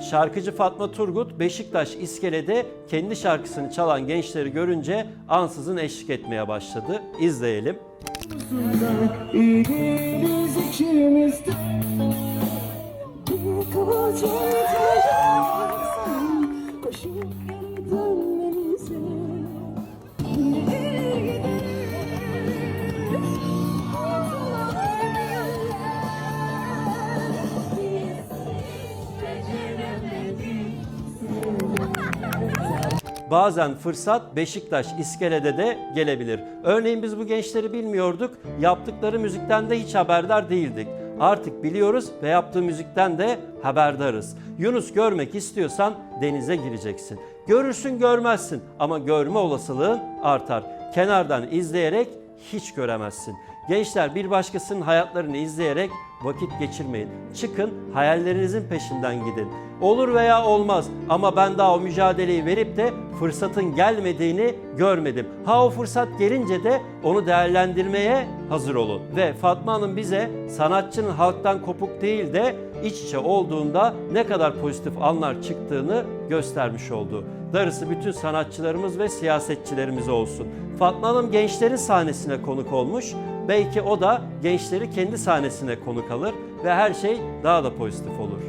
Şarkıcı Fatma Turgut Beşiktaş İskele'de kendi şarkısını çalan gençleri görünce ansızın eşlik etmeye başladı. İzleyelim. İlginiz ikimiz de Bir Bazen fırsat Beşiktaş İskele'de de gelebilir. Örneğin biz bu gençleri bilmiyorduk. Yaptıkları müzikten de hiç haberdar değildik. Artık biliyoruz ve yaptığı müzikten de haberdarız. Yunus görmek istiyorsan denize gireceksin. Görürsün görmezsin ama görme olasılığın artar. Kenardan izleyerek hiç göremezsin. Gençler bir başkasının hayatlarını izleyerek vakit geçirmeyin. Çıkın hayallerinizin peşinden gidin. Olur veya olmaz ama ben daha o mücadeleyi verip de fırsatın gelmediğini görmedim. Ha o fırsat gelince de onu değerlendirmeye hazır olun. Ve Fatma Hanım bize sanatçının halktan kopuk değil de iç içe olduğunda ne kadar pozitif anlar çıktığını göstermiş oldu. Darısı bütün sanatçılarımız ve siyasetçilerimiz olsun. Fatma Hanım gençlerin sahnesine konuk olmuş. Belki o da gençleri kendi sahnesine konuk alır ve her şey daha da pozitif olur.